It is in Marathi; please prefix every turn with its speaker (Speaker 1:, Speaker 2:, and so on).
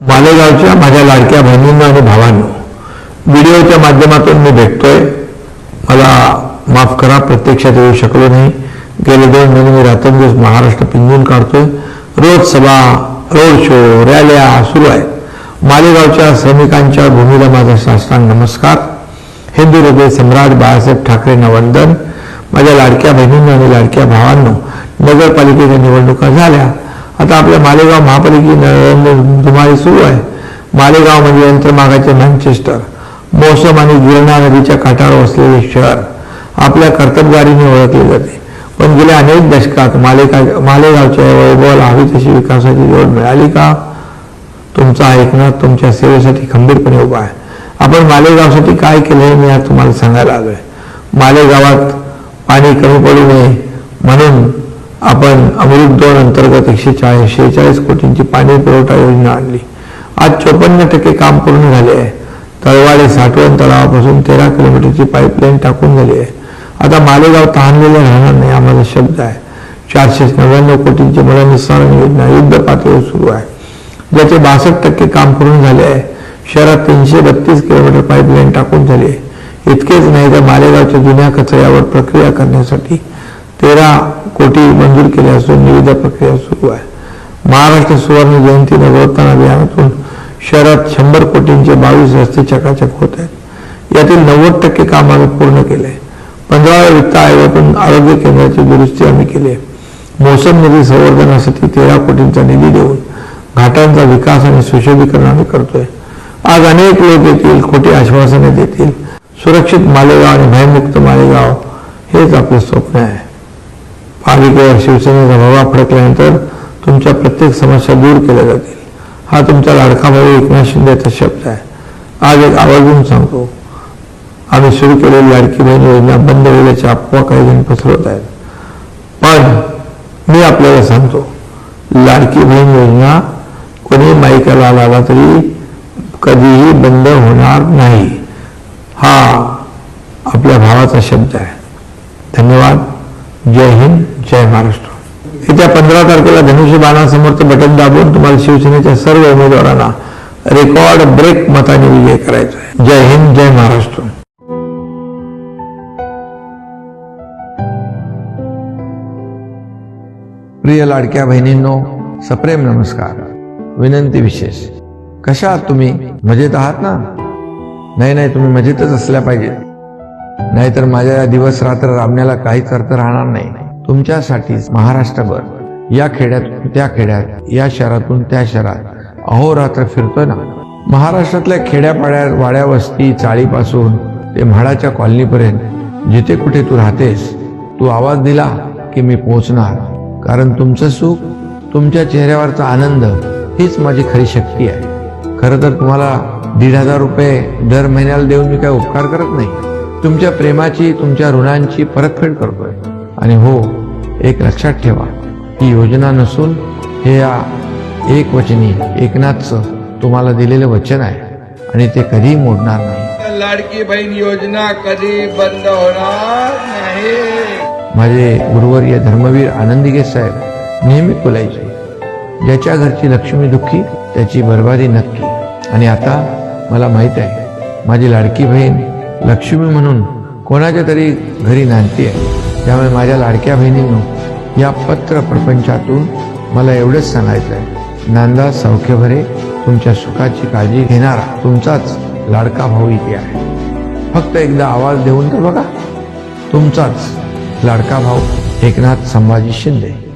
Speaker 1: मालेगावच्या माझ्या लाडक्या बहिणींना आणि भावांनो. व्हिडिओच्या माध्यमातून मी भेटतोय. मला माफ करा प्रत्यक्षात येऊ शकलो नाही. गेले दोन महिने मी रात्रंदिवस महाराष्ट्र पिंजून काढतोय. रोज सभा रोड शो रॅल्या सुरू आहेत मालेगावच्या श्रमिकांच्या भूमीला माझा साष्टांग नमस्कार. हिंदू हृदय सम्राट बाळासाहेब ठाकरेंना वंदन. माझ्या लाडक्या बहिणींना आणि लाडक्या भावांनो नगरपालिकेच्या निवडणुका झाल्या. आता आपल्या मालेगाव महापालिकेनं धुमाळी सुरू आहे. मालेगाव म्हणजे यंत्रमागाचे मँचेस्टर मोसम आणि गिरणा नदीच्या काठावर असलेले शहर. आपल्या कर्तबगारीने ओळखले जाते. पण गेल्या अनेक दशकात मालेगा मालेगावच्या वैभवाला हवी तशी विकासाची जोड मिळाली का? तुमचा ऐकणार तुमच्या सेवेसाठी खंबीरपणे उभा आहे. आपण मालेगावसाठी काय केलं हे मी आज तुम्हाला सांगायला आलोय मालेगावात पाणी कमी पडू नये म्हणून आपण अमृत दोन अंतर्गत एकशे चाळीस शेहेचाळीस कोटींची पाणी पुरवठा योजना आणली. आज चोपन्न टक्के काम पूर्ण झाले आहे. तळवाडे साठवण तलावापासून तेरा किलोमीटरची पाईपलाईन टाकून झाली आहे. आता मालेगाव तहानलेलं राहणार नाही आम्हाला शब्द आहे. चारशे नव्याण्णव कोटींची मलनिस्सारण योजना युद्ध पातळीवर सुरू आहे. ज्याचे बासष्ट टक्के काम पूर्ण झाले आहे शहरात तीनशे बत्तीस किलोमीटर पाईपलाईन टाकून झाली आहे. इतकेच नाही तर मालेगावच्या जुन्या कचऱ्यावर प्रक्रिया करण्यासाठी तेरा कोटी मंजूर केले असून निविदा प्रक्रिया सुरू आहे. महाराष्ट्र सुवर्ण जयंती नवरोत्थान अभियानातून शहरात शंभर कोटींचे बावीस रस्ते चकाचक होत आहेत. यातील नव्वद टक्के काम आम्ही पूर्ण केले. आहे पंधराव्या वित्त आयोगातून आरोग्य केंद्राची दुरुस्ती आम्ही केली. आहे मोसम नदी संवर्धनासाठी तेरा कोटींचा निधी देऊन घाटांचा विकास आणि सुशोभीकरण आम्ही करतोय. आज अनेक लोक येतील खोटी आश्वासने देतील. सुरक्षित मालेगाव आणि भयमुक्त मालेगाव हेच आपले स्वप्न आहे. पालिकेवर शिवसेनेचा भवा फडकल्यानंतर तुमच्या प्रत्येक समस्या दूर केल्या जातील. हा तुमचा लाडका भाऊ एकनाथ शिंदेचा शब्द आहे. आज एक आवर्जून सांगतो. आम्ही सुरू केलेली लाडकी बहीण योजना बंद होण्याची अफवा काही जण पसरवत आहेत. पण मी आपल्याला सांगतो लाडकी बहीण योजना कोणी माईकाला आला तरी कधीही बंद होणार नाही. हा आपल्या भावाचा शब्द आहे. धन्यवाद. जय हिंद जय महाराष्ट्र. येत्या पंधरा तारखेला धनुष्य बाणासमोरचं बटन दाबून तुम्हाला शिवसेनेच्या सर्व उमेदवारांना रेकॉर्ड ब्रेक मताने विजय करायचा आहे. जय हिंद जय महाराष्ट्र. प्रिय लाडक्या बहिणींनो सप्रेम नमस्कार. विनंती विशेष. कशा आहात तुम्ही? मजेत आहात ना? नाही नाही तुम्ही मजेतच असल्या पाहिजेत. नाहीतर माझ्या या दिवस रात्र राबण्याला काहीच अर्थ राहणार नाही. तुमच्यासाठीच महाराष्ट्रभर या खेड्यात त्या खेड्यात या शहरातून त्या शहरात अहोरात्र फिरतोय ना. महाराष्ट्रातल्या खेड्यापाड्या वाड्या वस्ती चाळीपासून ते म्हाडाच्या कॉलनीपर्यंत जिथे कुठे तू राहतेस तू आवाज दिला की मी पोहोचणार. कारण तुमचं सुख तुमच्या चेहऱ्यावरचा आनंद हीच माझी खरी शक्ती आहे. खरं तर तुम्हाला दीड हजार रुपये दर महिन्याला देऊन मी काय उपकार करत नाही? तुमच्या प्रेमाची तुमच्या ऋणांची परतफेड करतोय. आणि हो एक लक्षात ठेवा ही योजना नसून हे या एक वचनी एकनाथचं तुम्हाला दिलेलं वचन आहे. आणि ते कधीही मोडणार नाही.
Speaker 2: लाडकी बहीण योजना कधी बंद होणार नाही?
Speaker 1: माझे गुरुवर्य धर्मवीर आनंदिगे साहेब नेहमी बोलायचे ज्याच्या घरची लक्ष्मी दुःखी त्याची बर्बादी नक्की. आणि आता मला माहीत आहे माझी लाडकी बहीण लक्ष्मी म्हणून कोणाच्या तरी घरी नांदती. आहे त्यामुळे माझ्या लाडक्या बहिणीनं या पत्र प्रपंचातून मला एवढंच सांगायचं आहे नांदा सौख्य भरे तुमच्या सुखाची काळजी घेणारा तुमचाच लाडका भाऊ इथे आहे. फक्त एकदा आवाज देऊन तर बघा तुमचाच लाडका भाऊ एकनाथ संभाजी शिंदे.